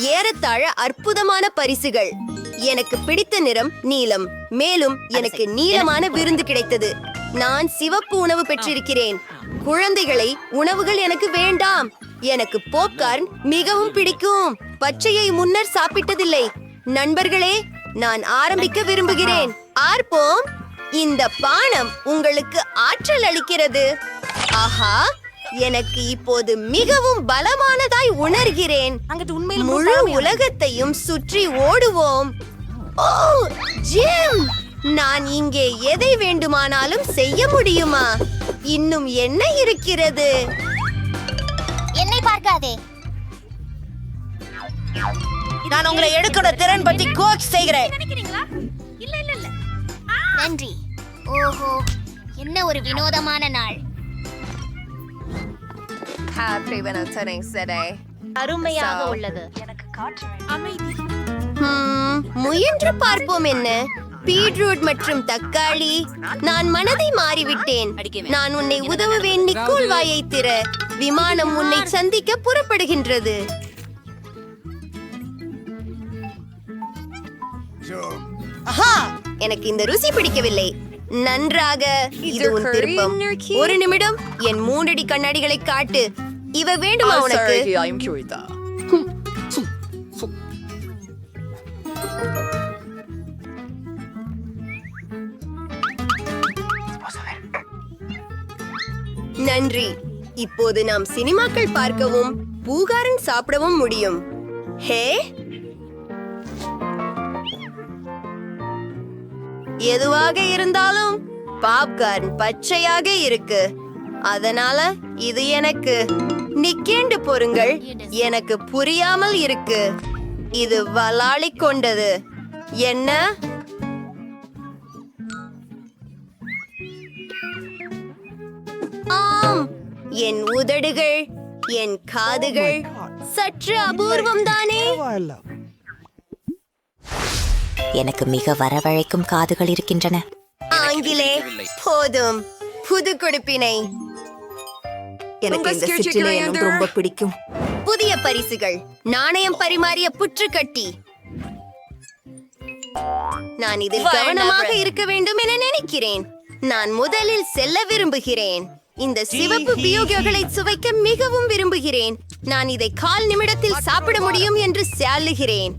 ஏறத்தாழ அற்புதமான பரிசுகள். எனக்கு பிடித்த நிறம் நீலம். மேலும் எனக்கு நீளமான விருந்து கிடைத்தது. நான் சிவப்பு உணவு பெற்றிருக்கிறேன். குழந்தைகளை உணவுகள் எனக்கு வேண்டாம். எனக்கு போப்கார்ன் மிகவும் பிடிக்கும். பச்சையை முன்னர் சாப்பிட்டதில்லை. நண்பர்களே நான் ஆரம்பிக்க விரும்புகிறேன். ஆர்ப்போம் இந்த பானம் உங்களுக்கு ஆற்றல் அளிக்கிறது. ஆஹா! எனக்கு இப்போது மிகவும் பலமானதாய் உணர்கிறேன். அங்கிட்டு உண்மையில் முழு உலகத்தையும் சுற்றி ஓடுவோம். ஓ ஜிம்! நான் இங்கே எதை வேண்டுமானாலும் செய்ய முடியுமா? இன்னும் என்ன இருக்கிறது? என்னை பார்க்காதே. நான் உங்களை எடுக்கிற திறன் பற்றி கோச் செய்கிறேன். நன்றி. ஓஹோ என்ன ஒரு வினோதமான நாள். அருமையாக உள்ளது. ஹம், முயன்று பார்ப்போம் என்ன? பீட்ரூட் மற்றும் தக்காளி. நான் மனதை மாறிவிட்டேன். நான் உன்னை உதவுவேன் நிக்கோல் வாயை திற. விமானம் உன்னை சந்திக்க புறப்படுகின்றது. எனக்கு இந்த ருசி பிடிக்கவில்லை. நன்றாக. இது உன் திருப்பம். ஒரு நிமிடம் என் மூன்றடி கண்ணாடிகளை காட்டு. இவ வேண்டுமா உனக்கு? நன்றி. இப்போது நாம் சினிமாக்கள் பார்க்கவும் பூகாரன் சாப்பிடவும் முடியும். ஹே? எதுவாக இருந்தாலும் பாப்கார்ன் பச்சையாக இருக்கு. அதனால இது எனக்கு. நிக்கேண்டு பொருங்கள் எனக்கு புரியாமல் இருக்கு. இது வலாளிக் கொண்டது. என்ன? ஆம். என் உதடுகள் என் காதுகள் சற்று அபூர்வம் தானே எனக்கு மிக வரவழைக்கும் காதுகள் இருக்கின்றன. ஆங்கிலே போதும். புது கொடுப்பினை. எனக்கு இந்த சிற்றிலை எனக்கு ரொம்ப பிடிக்கும். புதிய பரிசுகள். நாணயம் பரிமாறிய புற்றுக்கட்டி. நான் இதில் கவனமாக இருக்க வேண்டும் என நினைக்கிறேன். நான் முதலில் செல்ல விரும்புகிறேன். இந்த சிவப்பு பியோகிகளை சுவைக்க மிகவும் விரும்புகிறேன். நான் இதை கால் நிமிடத்தில் சாப்பிட முடியும் என்று சாலுகிறேன்.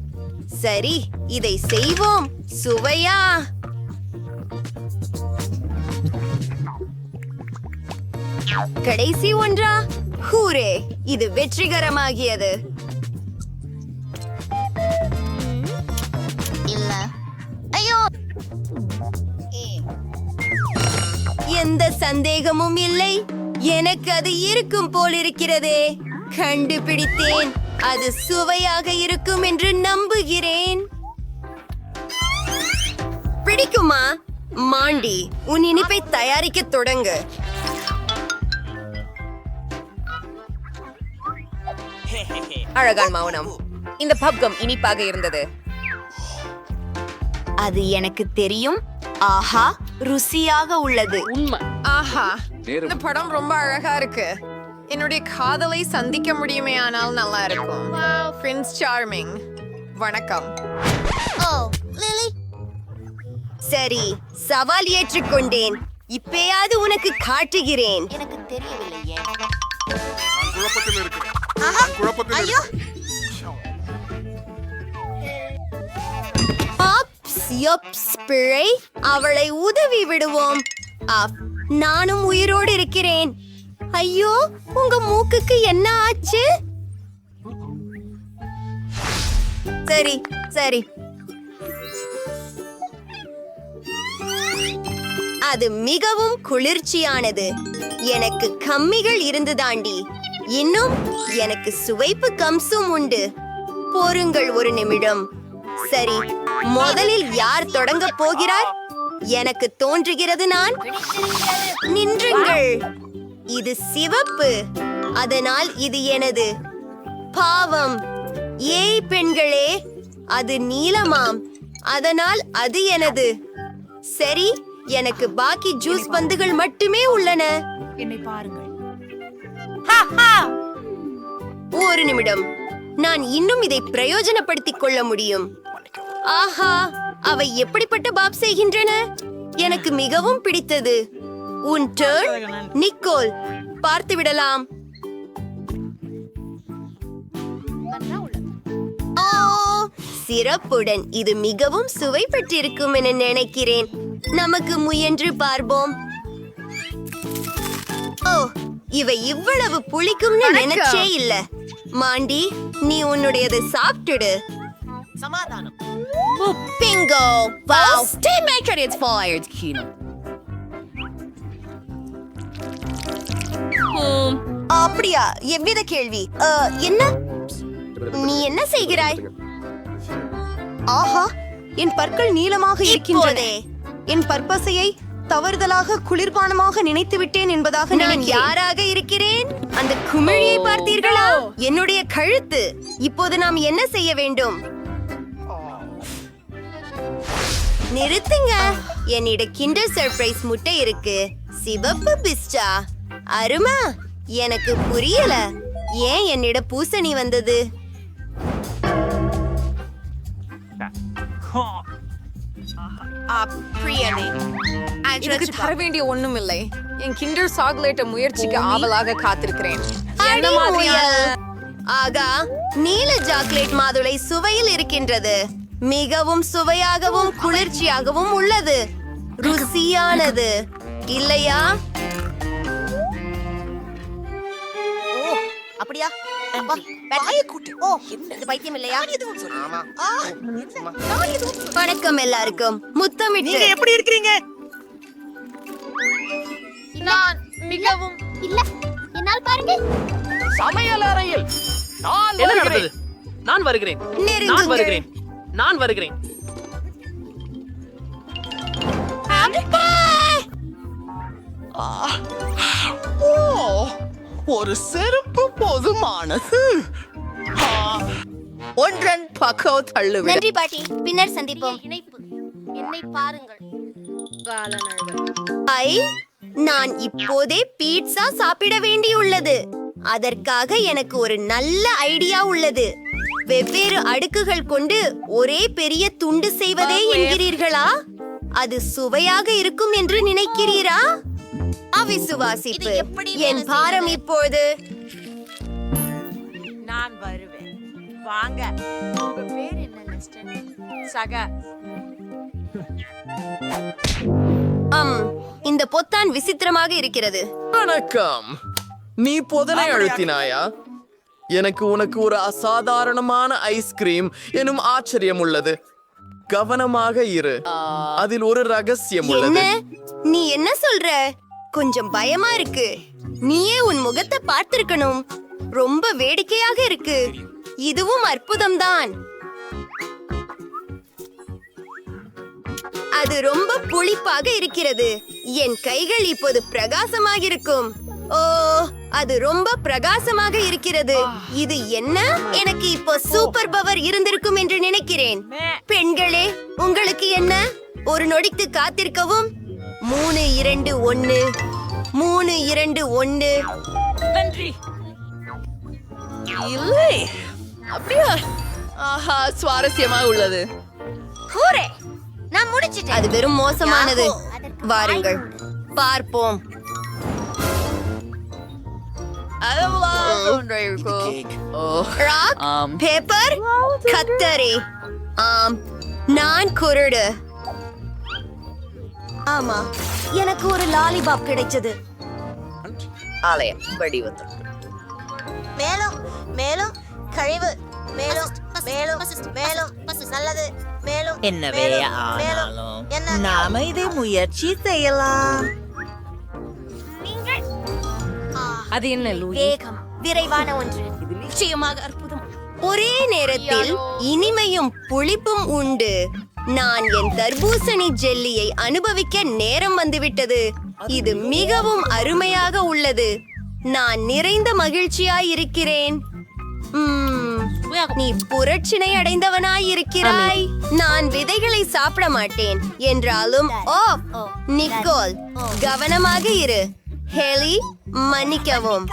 சரி இதை செய்வோம். சுவையா? கடைசி ஒன்றா? ஹூரே இது வெற்றிகரமாகியது. இல்ல. ஐயோ! எந்த சந்தேகமும் இல்லை. எனக்கு அது இருக்கும் போல் இருக்கிறதே கண்டுபிடித்தேன். அது சுவையாக இருக்கும் என்று நம்புகிறேன். பிடிக்குமா? மாண்டி உன் இனிப்பை தயாரிக்க தொடங்கு. அழகான் மௌனம். இந்த பப்கம் இனிப்பாக இருந்தது. அது எனக்கு தெரியும். ஆஹா ருசியாக உள்ளது. ஆஹா இந்த படம் ரொம்ப அழகா இருக்கு. என்னுடைய காதலை சந்திக்க முடியுமே ஆனால் நல்லா இருக்கும். பிரின்ஸ் சார்மிங் வணக்கம். ஓ லிலி சரி சவால் ஏற்றுக்கொண்டேன். இப்பயாவது உனக்கு காட்டுகிறேன். எனக்கு தெரியவில்லையே. குழப்பத்தில் இருக்கிறேன். அவளை உதவி விடுவோம். அப், நானும் உயிரோடு இருக்கிறேன். ஐயோ உங்க மூக்குக்கு என்ன ஆச்சு? சரி சரி. அது மிகவும் குளிர்ச்சியானது. எனக்கு கம்மிகள் இருந்து தாண்டி இன்னும் எனக்கு சுவைப்பு கம்சும் உண்டு. பொறுங்கள் ஒரு நிமிடம். சரி முதலில் யார் தொடங்க போகிறார்? எனக்கு தோன்றுகிறது நான். நின்றுங்கள். இது சிவப்பு. அதனால் இது எனது. பாவம். ஏய் பெண்களே அது நீலமாம். அதனால் அது எனது. சரி எனக்கு பாக்கி ஜூஸ் பந்துகள் மட்டுமே உள்ளன. என்னை பாருங்கள். ஒரு நிமிடம். நான் இன்னும் இதை பிரயோஜனப்படுத்திக் கொள்ள முடியும். ஆஹா அவை எப்படிப்பட்ட பாப் செய்கின்றன? எனக்கு மிகவும் பிடித்தது. உன் டர்ன் நிக்கோல் பார்த்து விடலாம். சிறப்புடன். இது மிகவும் சுவை பெற்றிருக்கும் என நினைக்கிறேன். நமக்கு முயன்று பார்ப்போம். ஓ இவை இவ்வளவு புளிக்கும்னு நினைச்சே இல்ல. மாண்டி நீ உன்னுடையது சாப்பிட்டுடு. சமாதானம். பிங்கோ. வாவ். அப்படியா? எவ்வித கேள்வி? என்ன? நீ என்ன செய்கிறாய்? ஆஹா என் பற்கள் நீளமாக இருக்கின்றன. என் பற்பசையை தவறுதலாக குளிர்பானமாக நினைத்து விட்டேன் என்பதாக நான் யாராக இருக்கிறேன்? அந்த குமிழியை பார்த்தீர்களா? என்னுடைய கழுத்து. இப்போது நாம் என்ன செய்ய வேண்டும்? நிறுத்துங்க. என்னிட கிண்டர் சர்ப்ரைஸ் முட்டை இருக்கு. சிவப்பு பிஸ்டா. அருமா எனக்கு புரியல. ஏன் என்னிட பூசணி வந்தது? பிரியனே இதுக்கு தர வேண்டிய ஒண்ணும் இல்லை என் கிண்டர் சாக்லேட்டை முயற்சிக்க ஆவலாக காத்திருக்கிறேன். என்ன மாதிரியான. ஆகா நீல சாக்லேட் மாதுளை சுவையில் இருக்கின்றது. மிகவும் சுவையாகவும் குளிர்ச்சியாகவும் உள்ளது. ருசியானது. இல்லையா? அப்படியா? அப்பா, வாயை கூட்டு. ஓ இது பைத்தியம் இல்லையா? வணக்கம் எல்லாருக்கும். முத்தமிட்டு. எப்படி இருக்கிறீங்க? நான் மிகவும் இல்ல என்னால் பாருங்க. சமையல் அறையில் நான் என்ன நடந்தது? நான் வருகிறேன். நான். வருகிறேன். நான் வருகிறேன். ஒரு செருப்பு போதுமானது. ஒன்றன் பக்கம் தள்ளுவிட. நன்றி பாட்டி. பின்னர் சந்திப்போம். இணைப்பு என்னை பாருங்கள். ஐ நான் இப்போதே பீட்சா சாப்பிட வேண்டியுள்ளது. அதற்காக எனக்கு ஒரு நல்ல ஐடியா உள்ளது. வெவ்வேறு அடுக்குகள் கொண்டு ஒரே பெரிய துண்டு செய்வதே என்கிறீர்களா? அது சுவையாக இருக்கும் என்று நினைக்கிறீரா? அவிசுவாசிப்பு. என் பாரம் இப்போது. நான் வருவேன். வாங்க. உங்க பேர் என்ன லெஸ்டன் சக. அம் இந்த பொத்தான் விசித்திரமாக இருக்கிறது. வணக்கம். நீ பொதனை அழுத்தினாயா? எனக்கு உனக்கு ஒரு அசாதாரணமான ஐஸ்கிரீம் எனும் ஆச்சரியம் உள்ளது. கவனமாக இரு. அதில் ஒரு ரகசியம் உள்ளது. நீ என்ன சொல்ற? கொஞ்சம் பயமா இருக்கு. நீயே உன் முகத்தை பார்த்திருக்கணும். ரொம்ப வேடிக்கையாக இருக்கு. இதுவும் அற்புதம்தான். அது ரொம்ப புளிப்பாக இருக்கிறது. என் கைகள் இப்போது பிரகாசமாக இருக்கும் ஓ அது ரொம்ப பிரகாசமாக இருக்கிறது. இது என்ன? எனக்கு இப்போ சூப்பர் பவர் இருந்திருக்கும் என்று நினைக்கிறேன். பெண்களே உங்களுக்கு என்ன? ஒரு நொடிக்கு காத்திருக்கவும் மூணு இரண்டு ஒன்னு. மூணு இரண்டு ஒன்னு. இல்லை. அப்படியா? ஆஹா சுவாரஸ்யமா உள்ளது. ஹூரே நான் முடிச்சிட்டேன். அது வெறும் மோசமானது. வாருங்கள். பார்ப்போம். பேப்பர் கத்தரி. ஆம். நான் குருடு. ஆமா எனக்கு ஒரு லாலிபாப் கிடைச்சது. ஆலயம் வடிவத்து மேலும் மேலும் கழிவு மேலும் மேலும் மேலும் நல்லது மேலும் என்னவே. ஆனாலும் என்ன நாம இதை முயற்சி செய்யலாம். அது என்ன லூயி? வேகம் விரைவான ஒன்று. இது நிச்சயமாக அற்புதம். ஒரே நேரத்தில் இனிமையும் புளிப்பும் உண்டு. நான் என் தர்பூசணி ஜெல்லியை அனுபவிக்க நேரம் வந்துவிட்டது. இது மிகவும் அருமையாக உள்ளது. நான் நிறைந்த மகிழ்ச்சியாய் இருக்கிறேன். உம், நீ புரட்சினை அடைந்தவனாய் இருக்கிறாய். நான் விதைகளை சாப்பிட மாட்டேன். என்றாலும் ஓ நிக்கோல் கவனமாக இரு. ஹெலி மன்னிக்கவும்.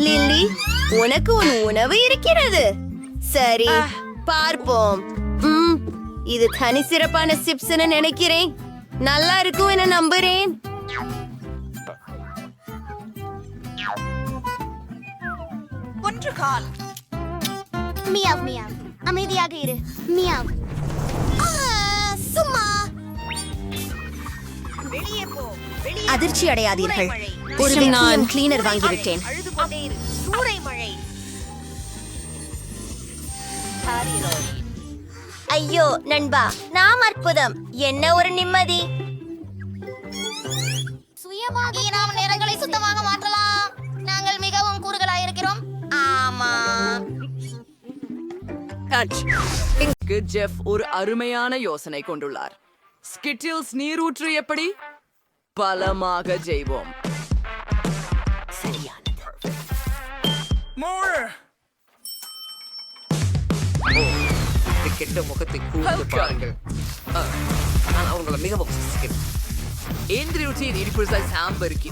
லில்லி உனக்கு உன் உணவு இருக்கிறது. சரி பார்ப்போம். ம், இது தனி சிறப்பான சிப்ஸ்னு நினைக்கிறேன். நல்லா இருக்கும் என நம்புறேன். ஒன்று கால். Meow meow. அமைதியாக இரு. மியாவ். ஆ, சும்மா. வெளியே போ. அதிர்ச்சி அடையாதீர்கள். ஒரு நான் கிளீனர் வாங்கிவிட்டேன் ஐயோ நண்பா நாம் அற்புதம். என்ன ஒரு நிம்மதி. சுயமாக நாம் நேரங்களை சுத்தமாக மாற்றலாம். நாங்கள் மிகவும் கூறுகளாக இருக்கிறோம் ஆமா ஜெஃப் ஒரு அருமையான யோசனை கொண்டுள்ளார். ஸ்கிட்டில்ஸ் நீரூற்று எப்படி? பலமாக ஜெய்வோம். கெட்ட முகத்தை கூர்ந்து பாருங்கள். நான் அவங்கள மிகவும் நேசிக்கிறேன். இந்த ருட்டின் இனிப்புசாய் சாம்பருக்கு.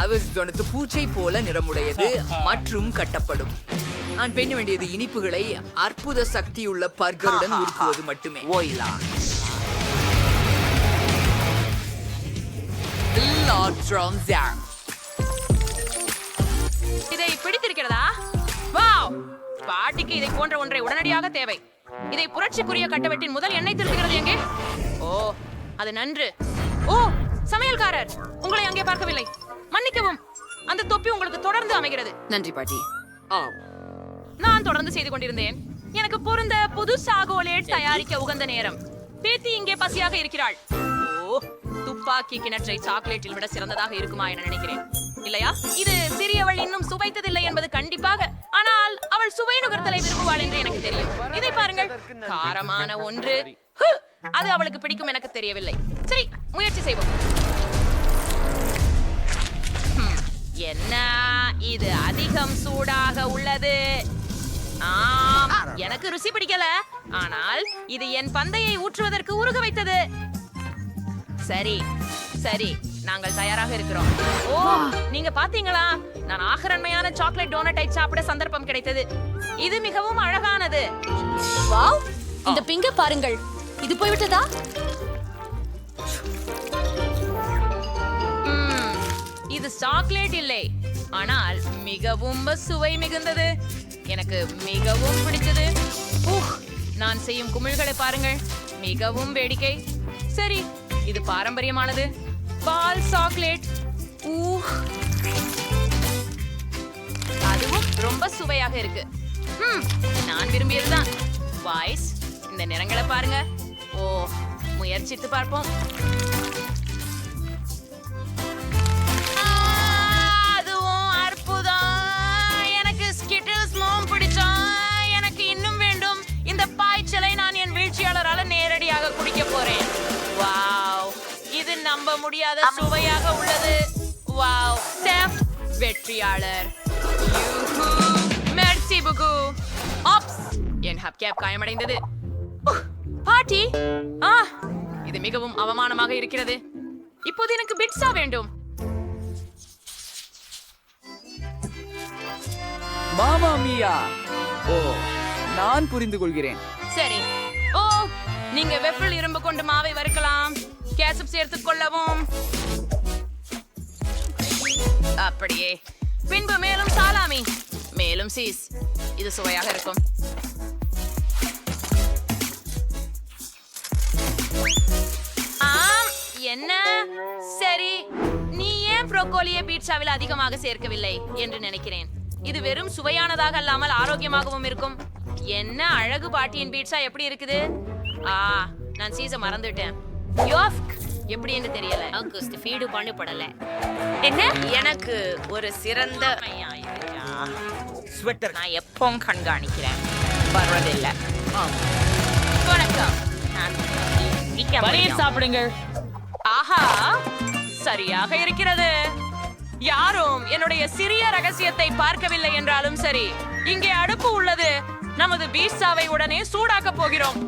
அவர் தொனத்து பூச்சை போல நிறமுடையது மற்றும் கட்டப்படும். நான் பெண்ண வேண்டியது இனிப்புகளை அற்புத சக்தியுள்ள பர்கருடன் உருக்குவது மட்டுமே. ஓயிலா இதை பிடித்திருக்கிறதா? வாவ்! பாட்டிக்கு இதை போன்ற ஒன்றை உடனடியாக தேவை. இதை புரட்சிக்குரிய கட்டவெட்டின் முதல் எண்ணெய் திருத்துகிறது எங்கே? ஓ அது நன்று. ஓ சமையல்காரர்! உங்களை அங்கே பார்க்கவில்லை. மன்னிக்கவும் அந்த தொப்பி உங்களுக்கு தொடர்ந்து அமைகிறது. நன்றி பாட்டி. ஆம். நான் தொடர்ந்து செய்து கொண்டிருந்தேன். எனக்கு பொருந்த புது சாகோலேட் தயாரிக்க உகந்த நேரம். பேத்தி இங்கே பசியாக இருக்கிறாள். துப்பாக்கி கிணற்றை சாக்லேட்டில் விட சிறந்ததாக இருக்குமா என நினைக்கிறேன். இல்லையா? இது சிறியவள் இன்னும் சுவைத்ததில்லை என்பது கண்டிப்பாக. ஆனால் அவள் சுவை நுகர்த்தலை விரும்புவாள் என்று எனக்கு தெரியும். இதை பாருங்கள். காரமான ஒன்று. அது அவளுக்கு பிடிக்கும் எனக்கு தெரியவில்லை. சரி முயற்சி செய்வோம். என்ன? இது அதிகம் சூடாக உள்ளது. ஆம் எனக்கு ருசி பிடிக்கல. ஆனால் இது என் பந்தையை ஊற்றுவதற்கு உருக வைத்தது. சரி சரி நாங்கள் தயாராக இருக்கிறோம். ஓ நீங்க பாத்தீங்களா? நான் ஆகரண்மையான சாக்லேட் டோனட்டை சாப்பிட சந்தர்ப்பம் கிடைத்தது. இது மிகவும் அழகானது. வாவ் இந்த பிங்க பாருங்கள். இது போய்விட்டதா? இது சாக்லேட் இல்லை. ஆனால் மிகவும் சுவை மிகுந்தது. எனக்கு மிகவும் பிடிச்சது உஹ், நான் செய்யும் குமிழ்களை பாருங்கள். மிகவும் வேடிக்கை. சரி இது பாரம்பரியமானது. பால் சாக்லேட் ஊஹ். அதுவும் ரொம்ப சுவையாக இருக்கு. ம், நான் விரும்பியதுதான் வாய்ஸ் இந்த நிறங்களை பாருங்க. ஓ முயற்சித்து பார்ப்போம். நம்ப முடியாத சுவையாக உள்ளது. வாவ் செஃப் வெற்றியாளர். மெர்சி புகு ஆப்ஸ் என் ஹப்கேப் காயமடைந்தது. உஹ், பாட்டி. ஆ இது மிகவும் அவமானமாக இருக்கிறது. இப்போது எனக்கு பிட்ஸா வேண்டும். மாமா மியா. ஓ நான் புரிந்து கொள்கிறேன் சரி. ஓ நீங்க வெப்பில் இரும்பு கொண்டு மாவை வறுக்கலாம். கேசப் சேர்த்துக் கொள்ளவும். அப்படியே. பின்பு மேலும் சாலாமி. மேலும் சீஸ். இது சுவையாக இருக்கும். ஆம் என்ன? சரி நீ ஏன் ப்ரோக்கோலியை பீட்சாவில் அதிகமாக சேர்க்கவில்லை என்று நினைக்கிறேன். இது வெறும் சுவையானதாக அல்லாமல் ஆரோக்கியமாகவும் இருக்கும். என்ன அழகு பாட்டியின் பீட்சா எப்படி இருக்குது? ஆ நான் சீஸை மறந்துட்டேன். யோஃப்க் எப்படி என்று தெரியல ஆகஸ்ட் ஃபீடு பண்ணப்படல. என்ன? எனக்கு ஒரு சிறந்த ஸ்வெட்டர் நான் எப்பவும் கண்காணிக்கிறேன். வர்றதில்லை வணக்கம். நான். சாப்பிடுங்க. ஆஹா சரியாக இருக்கிறது. யாரும் என்னுடைய சிறிய ரகசியத்தை பார்க்கவில்லை என்றாலும் சரி இங்கே அடுப்பு உள்ளது. நமது பீட்சாவை உடனே சூடாக்க போகிறோம்.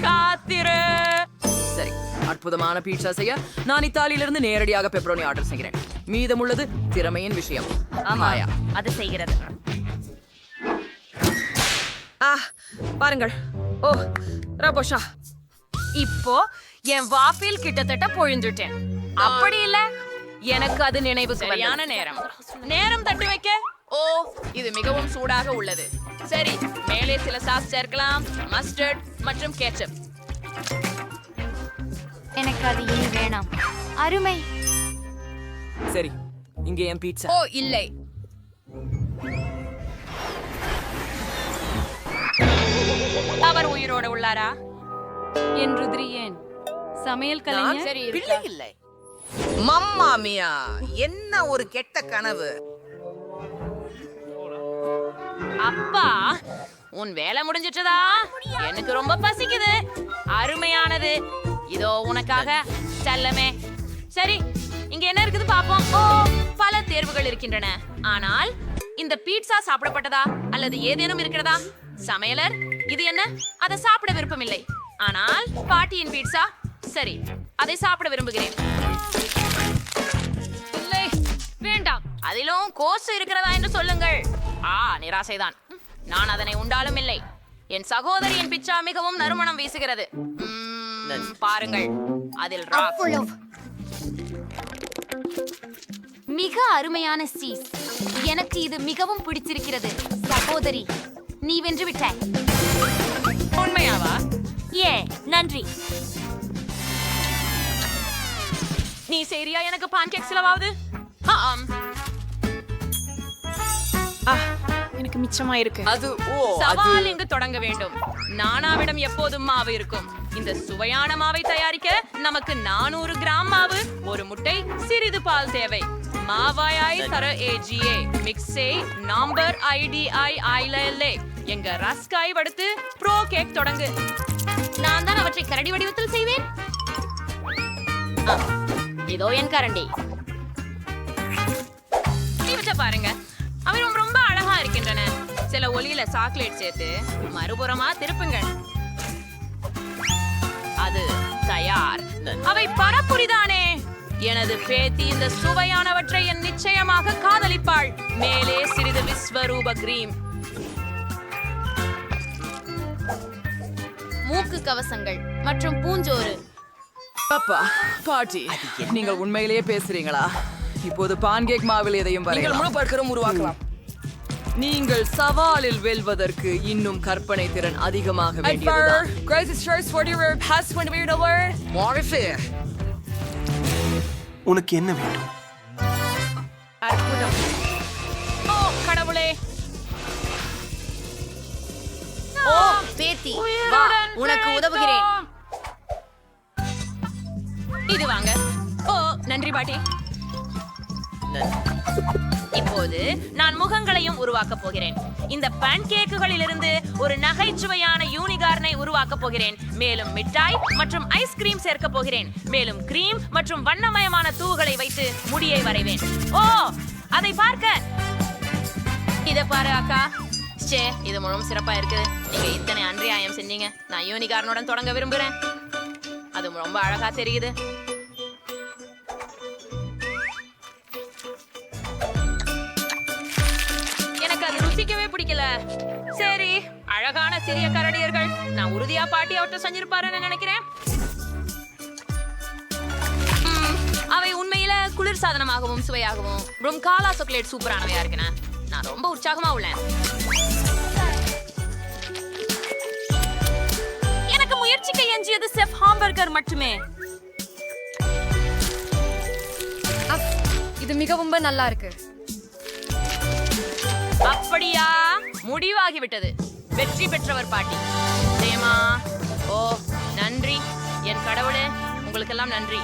காத்திரு. அற்புதமான பீட்சா செய்ய நான் இத்தாலியிலிருந்து நேரடியாக பெப்பரோனி ஆர்டர் செய்கிறேன். மீதமுள்ளது திறமையின் விஷயம். ஆமாயா அது செய்கிறது. ஆ பாருங்கள். ஓ ரபோஷா. இப்போ என் வாஃபில் கிட்டத்தட்ட பொழிஞ்சுட்டேன் அப்படி இல்ல எனக்கு அது நினைவு சரியான நேரம். நேரம் தட்டு வைக்க. ஓ இது மிகவும் சூடாக உள்ளது. சரி மேலே சில சாஸ் சேர்க்கலாம். மஸ்டர்ட் மற்றும் கேச்சப் எனக்கு அது இனி வேணாம். அருமை. சரி இங்கே என் பீட்சா ஓ இல்லை. அவர் உயிரோட உள்ளாரா? என் ருத்ரி ஏன் சமையல் கலைஞர்? சரி பிள்ளை இல்லை. மம்மா மியா என்ன ஒரு கெட்ட கனவு? அப்பா உன் வேலை முடிஞ்சிட்டதா? எனக்கு ரொம்ப பசிக்குது. அருமையானது. இதோ உனக்காக செல்லமே. சரி இங்க என்ன இருக்குது பாப்போம் ஓ பல தேர்வுகள் இருக்கின்றன. ஆனால் இந்த பீட்சா சாப்பிடப்பட்டதா? அல்லது ஏதேனும் இருக்கிறதா? சமையலர் இது என்ன? அதை சாப்பிட விருப்பமில்லை. ஆனால் பாட்டியின் பீட்சா சரி அதை சாப்பிட விரும்புகிறேன். இல்லை வேண்டாம். அதிலும் கோஸ் இருக்கிறதா என்று சொல்லுங்கள். ஆ நிராசைதான். நான் அதனை உண்டாலும் இல்லை. என் சகோதரியின் பிச்சா மிகவும் நறுமணம் வீசுகிறது. பாருங்கள். அதில் மிக அருமையான சீஸ். எனக்கு இது மிகவும் பிடிச்சிருக்கிறது சகோதரி நீ வென்று விட்டாய். உண்மையாவா? ஏ நன்றி. நீ சரியா? எனக்கு பான்கேக் செலவாகுது ஆம். எனக்கு மிச்சமா இருக்கு அது ஓ சவால் இங்கு தொடங்க வேண்டும். நானாவிடம் எப்போதும் மாவு இருக்கும். இந்த சுவையான மாவை தயாரிக்க நமக்கு நானூறு கிராம் மாவு ஒரு முட்டை சிறிது பால் தேவை. மாவாயாய் தர ஏஜிஏ மிக்ஸே நம்பர் ஐடிஐ ஐலே எங்க ரஸ்காய் வடுத்து ப்ரோ கேக் தொடங்கு. நான் தான் அவற்றை கரடி வடிவத்தில் செய்வேன். இதோ என் கரண்டி. இவற்றை பாருங்க. அவை ரொம்ப ரொம்ப அழகா இருக்கின்றன. சில ஒலியில சாக்லேட் சேர்த்து மறுபுறமா திருப்புங்கள் அது தயார். அவை பரப்புரிதானே? எனது பேத்தி இந்த சுவையானவற்றை என் நிச்சயமாக காதலிப்பாள். மேலே சிறிது விஸ்வரூப கிரீம். மூக்கு கவசங்கள் மற்றும் பூஞ்சோறு. அப்பா பாட்டி நீங்கள் உண்மையிலேயே பேசுறீங்களா? இப்போது பான்கேக் மாவில் எதையும் நீங்கள் முழு பற்கரும் உருவாக்கலாம். நீங்கள் சவாலில் வெல்வதற்கு இன்னும் கற்பனை திறன் அதிகமாக வேண்டியதுதான். உனக்கு என்ன வேண்டும்? ஓ கடவுளே. ஓ பேத்தி வா உனக்கு உதவுகிறேன். இது வாங்க. ஓ நன்றி பாட்டி. இப்போது நான் முகங்களையும் உருவாக்க போகிறேன். இந்த பேன்கேக்குகளிலிருந்து ஒரு நகைச்சுவையான யூனிகார்னை உருவாக்க போகிறேன். மேலும் மிட்டாய் மற்றும் ஐஸ்கிரீம் சேர்க்க போகிறேன். மேலும் கிரீம் மற்றும் வண்ணமயமான தூவுகளை வைத்து முடியை வரைவேன். ஓ அதை பார்க்க. இத பாரு அக்கா. ச்சே இது முழுவதும் சிறப்பா இருக்கு. நீங்க இத்தனை அன்றியாயம் செஞ்சீங்க. நான் யூனிகார்னுடன் தொடங்க விரும்புறேன் அது ரொம்ப அழகா தெரியுது. அழகான சிறிய கரடியர்கள். நான் உறுதியா பாட்டி அவற்றை செஞ்சிருப்பாருன்னு நினைக்கிறேன். அவை உண்மையில குளிர் சாதனமாகவும் சுவையாகவும் ரொம்ப காலா சாக்லேட் சூப்பரானவையா இருக்குண்ணே நான் ரொம்ப உற்சாகமா உள்ளேன். எனக்கு முயற்சிக்க எஞ்சியது செஃப் ஹாம்பர்கர் மட்டுமே. இது மிகவும் நல்லா இருக்கு. அப்படியா? முடிவாகிவிட்டது. வெற்றி பெற்றவர் பாட்டி. ஜெயமா ஓ நன்றி. என் கடவுளே உங்களுக்கெல்லாம் நன்றி.